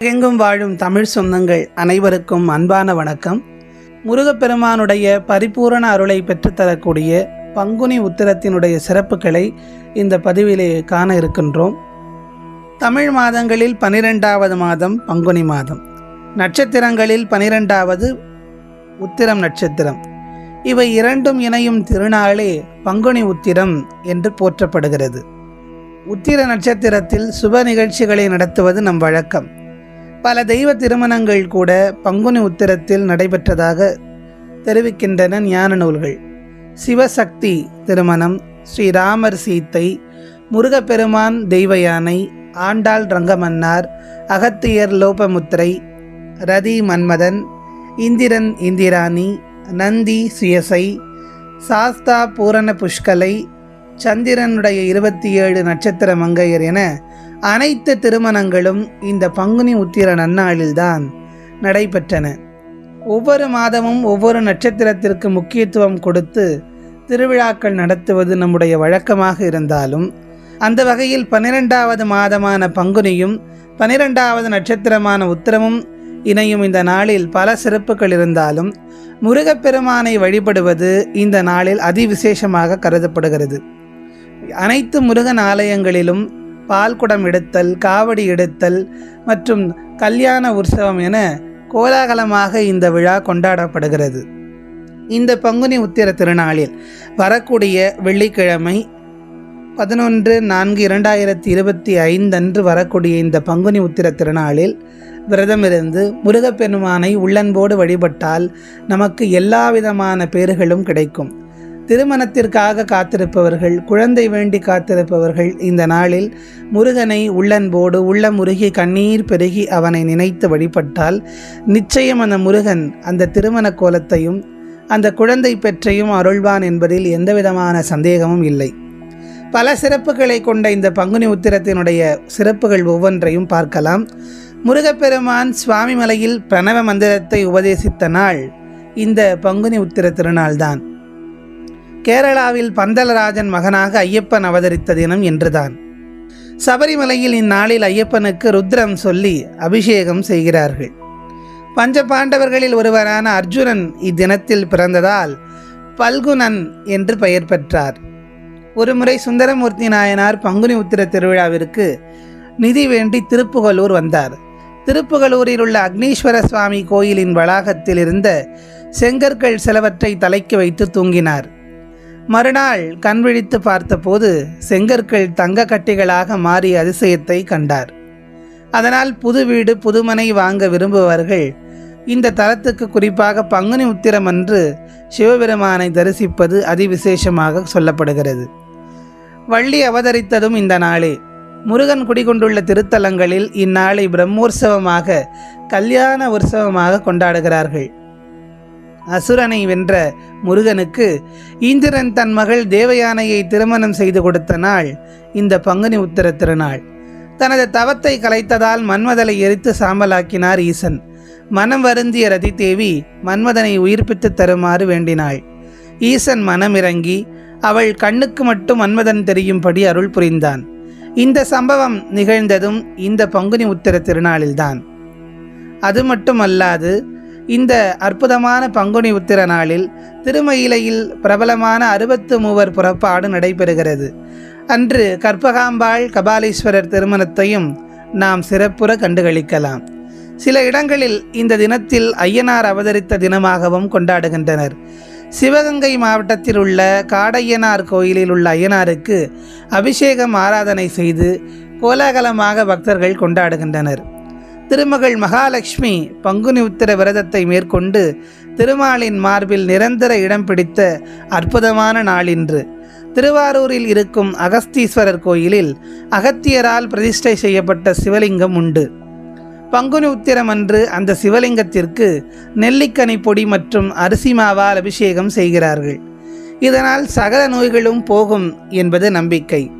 எங்கும் வாழும் தமிழ் சொந்தங்கள் அனைவருக்கும் அன்பான வணக்கம். முருகப்பெருமானுடைய பரிபூரண அருளை பெற்றுத்தரக்கூடிய பங்குனி உத்திரத்தினுடைய சிறப்புகளை இந்த பதிவிலே காண இருக்கின்றோம். தமிழ் மாதங்களில் பனிரெண்டாவது மாதம் பங்குனி மாதம். நட்சத்திரங்களில் பனிரெண்டாவது உத்திரம் நட்சத்திரம். இவை இரண்டும் இணையும் திருநாளே பங்குனி உத்திரம் என்று போற்றப்படுகிறது. உத்திர நட்சத்திரத்தில் சுப நிகழ்ச்சிகளை நடத்துவது நம் வழக்கம். பல தெய்வ திருமணங்கள் கூட பங்குனி உத்திரத்தில் நடைபெற்றதாக தெரிவிக்கின்றன ஞான நூல்கள். சிவசக்தி திருமணம் ஸ்ரீராமர் சீத்தை முருகப்பெருமான் தெய்வ யானை ஆண்டாள் ரங்கமன்னார் அகத்தியர் லோபமுத்திரை ரதி மன்மதன் இந்திரன் இந்திராணி நந்தி சுயசை சாஸ்தா பூரண புஷ்கலை சந்திரனுடைய இருபத்தி ஏழு நட்சத்திர மங்கையர் என அனைத்து திருமணங்களும் இந்த பங்குனி உத்திர நன்னாளில்தான் நடைபெற்றன. ஒவ்வொரு மாதமும் ஒவ்வொரு நட்சத்திரத்திற்கு முக்கியத்துவம் கொடுத்து திருவிழாக்கள் நடத்துவது நம்முடைய வழக்கமாக இருந்தாலும் அந்த வகையில் பன்னிரெண்டாவது மாதமான பங்குனியும் பன்னிரெண்டாவது நட்சத்திரமான உத்திரமும் இணையும் இந்த நாளில் பல சிறப்புகள் இருந்தாலும் முருகப்பெருமானை வழிபடுவது இந்த நாளில் அதிவிசேஷமாக கருதப்படுகிறது. அனைத்து முருகன் ஆலயங்களிலும் பால்குடம் எடுத்தல் காவடி எடுத்தல் மற்றும் கல்யாண உற்சவம் என கோலாகலமாக இந்த விழா கொண்டாடப்படுகிறது. இந்த பங்குனி உத்திர திருநாளில் வரக்கூடிய வெள்ளிக்கிழமை பதினொன்று நான்கு இரண்டாயிரத்தி இருபத்தி ஐந்தன்று வரக்கூடிய இந்த பங்குனி உத்திர திருநாளில் விரதமிருந்து முருகப்பெருமானை உள்ளன்போடு வழிபட்டால் நமக்கு எல்லா விதமான பேறுகளும் கிடைக்கும். திருமணத்திற்காக காத்திருப்பவர்கள் குழந்தை வேண்டி காத்திருப்பவர்கள் இந்த நாளில் முருகனை உள்ளன்போடு உள்ள முருகி கண்ணீர் பெருகி அவனை நினைத்து வழிபட்டால் நிச்சயம் அந்த முருகன் அந்த திருமண கோலத்தையும் அந்த குழந்தை பெற்றையும் அருள்வான் என்பதில் எந்தவிதமான சந்தேகமும் இல்லை. பல சிறப்புகளை கொண்ட இந்த பங்குனி உத்திரத்தினுடைய சிறப்புகள் ஒவ்வொன்றையும் பார்க்கலாம். முருகப்பெருமான் சுவாமி மலையில் பிரணவ மந்திரத்தை உபதேசித்த நாள் இந்த பங்குனி உத்திர திருநாள்தான். கேரளாவில் பந்தலராஜன் மகனாக ஐயப்பன் அவதரித்த தினம் என்றுதான் சபரிமலையில் இந்நாளில் ஐயப்பனுக்கு ருத்ரம் சொல்லி அபிஷேகம் செய்கிறார்கள். பஞ்ச பாண்டவர்களில் ஒருவரான அர்ஜுனன் இத்தினத்தில் பிறந்ததால் பல்குனன் என்று பெயர் பெற்றார். ஒருமுறை சுந்தரமூர்த்தி நாயனார் பங்குனி உத்திர திருவிழாவிற்கு நிதி வேண்டி திருப்புகலூர் வந்தார். திருப்புகலூரில் உள்ள அக்னீஸ்வர சுவாமி கோயிலின் வளாகத்தில் இருந்த செங்கற்கள் சிலவற்றை தலைக்கு வைத்து தூங்கினார். மறுநாள் கண் விழித்து பார்த்தபோது செங்கற்கள் தங்க கட்டிகளாக மாறி அதிசயத்தை கண்டார். அதனால் புது வீடு புதுமனை வாங்க விரும்புபவர்கள் இந்த தலத்துக்கு குறிப்பாக பங்குனி உத்திரம் அன்று சிவபெருமானை தரிசிப்பது அதிவிசேஷமாக சொல்லப்படுகிறது. வள்ளி அவதரித்ததும் இந்த நாளே. முருகன் குடிகொண்டுள்ள திருத்தலங்களில் இந்நாளை பிரம்மோற்சவமாக கல்யாண உற்சவமாக கொண்டாடுகிறார்கள். அசுரனை வென்ற முருகனுக்கு இந்திரன் தன் மகள் தேவயானையை திருமணம் செய்து கொடுத்த நாள் இந்த பங்குனி உத்திர திருநாள். தனது தவத்தை கலைத்ததால் மன்மதலை எரித்து சாம்பலாக்கினார் ஈசன். மனம் வருந்திய ரதி தேவி மன்மதனை உயிர்ப்பித்து தருமாறு வேண்டினாள். ஈசன் மனமிறங்கி அவள் கண்ணுக்கு மட்டும் மன்மதன் தெரியும்படி அருள் புரிந்தான். இந்த சம்பவம் நிகழ்ந்ததும் இந்த பங்குனி உத்திர திருநாளில்தான். அது மட்டுமல்லாது இந்த அற்புதமான பங்குனி உத்திர நாளில் திருமயிலையில் பிரபலமான அறுபத்து மூவர் புறப்பாடு நடைபெறுகிறது. அன்று கற்பகாம்பாள் கபாலீஸ்வரர் திருமணத்தையும் நாம் சிறப்புற கண்டுகளிக்கலாம். சில இடங்களில் இந்த தினத்தில் ஐயனார் அவதரித்த தினமாகவும் கொண்டாடுகின்றனர். சிவகங்கை மாவட்டத்தில் உள்ள காடையனார் கோயிலில் உள்ள ஐயனாருக்கு அபிஷேகம் ஆராதனை செய்து கோலாகலமாக பக்தர்கள் கொண்டாடுகின்றனர். திருமகள் மகாலட்சுமி பங்குனி உத்திர விரதத்தை மேற்கொண்டு திருமாலின் மார்பில் நிரந்தர இடம் பிடித்த அற்புதமான நாளின்று. திருவாரூரில் இருக்கும் அகஸ்தீஸ்வரர் கோயிலில் அகத்தியரால் பிரதிஷ்டை செய்யப்பட்ட சிவலிங்கம் உண்டு. பங்குனி உத்திரம் அன்று அந்த சிவலிங்கத்திற்கு நெல்லிக்கனி பொடி மற்றும் அரிசி மாவால் அபிஷேகம் செய்கிறார்கள். இதனால் சகல நோய்களும் போகும் என்பது நம்பிக்கை.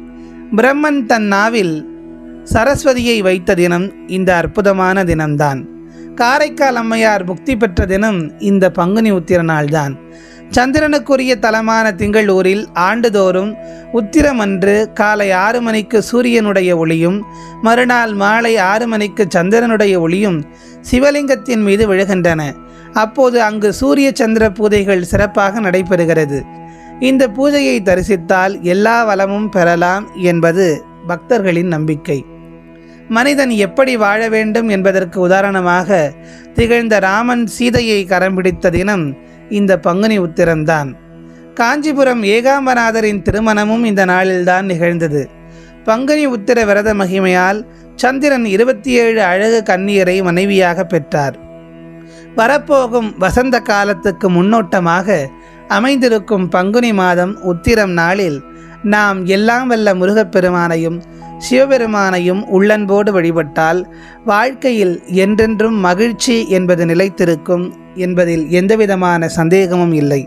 பிரம்மன் தன் நாவில் சரஸ்வதியை வைத்த தினம் இந்த அற்புதமான தினம்தான். காரைக்கால் அம்மையார் முக்தி பெற்ற தினம் இந்த பங்குனி உத்திர நாள்தான். சந்திரனுக்குரிய தலமான திங்களூரில் ஆண்டுதோறும் உத்திரமன்று காலை ஆறு மணிக்கு சூரியனுடைய ஒளியும் மறுநாள் மாலை ஆறு மணிக்கு சந்திரனுடைய ஒளியும் சிவலிங்கத்தின் மீது விழுகின்றன. அப்போது அங்கு சூரிய சந்திர பூஜைகள் சிறப்பாக நடைபெறுகிறது. இந்த பூஜையை தரிசித்தால் எல்லா வளமும் பெறலாம் என்பது பக்தர்களின் நம்பிக்கை. மனிதன் எப்படி வாழ வேண்டும் என்பதற்கு உதாரணமாக திகழ்ந்த ராமன் சீதையை கரம் பிடித்த தினம் இந்த பங்குனி உத்திரம்தான் காஞ்சிபுரம் ஏகாம்பநாதரின் திருமணமும் இந்த நாளில்தான் நிகழ்ந்தது. பங்குனி உத்திர விரத மகிமையால் சந்திரன் இருபத்தி ஏழு அழகு கன்னியரை மனைவியாக பெற்றார். வரப்போகும் வசந்த காலத்துக்கு முன்னோட்டமாக அமைந்திருக்கும் பங்குனி மாதம் உத்திரம் நாளில் நாம் எல்லாம் வல்ல முருகப்பெருமானையும் சிவபெருமானையும் உள்ளன்போடு வழிபட்டால் வாழ்க்கையில் என்றென்றும் மகிழ்ச்சி என்பது நிலைத்திருக்கும் என்பதில் எந்தவிதமான சந்தேகமும் இல்லை.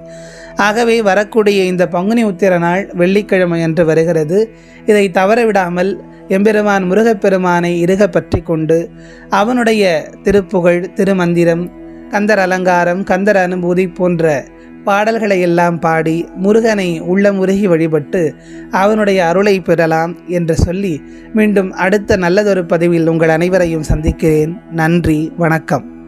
ஆகவே வரக்கூடிய இந்த பங்குனி உத்திர நாள் வெள்ளிக்கிழமை என்று வருகிறது. இதை தவறவிடாமல் எம்பெருமான் முருகப்பெருமானை இருக பற்றி கொண்டு அவனுடைய திருப்புகழ் திருமந்திரம் கந்தர் அலங்காரம் கந்தர் அனுபூதி போன்ற பாடல்களை எல்லாம் பாடி முருகனை உள்ளமுருகி வழிபட்டு அவனுடைய அருளை பெறலாம் என்று சொல்லி மீண்டும் அடுத்த நல்லதொரு பதிவில் உங்கள் அனைவரையும் சந்திக்கிறேன். நன்றி வணக்கம்.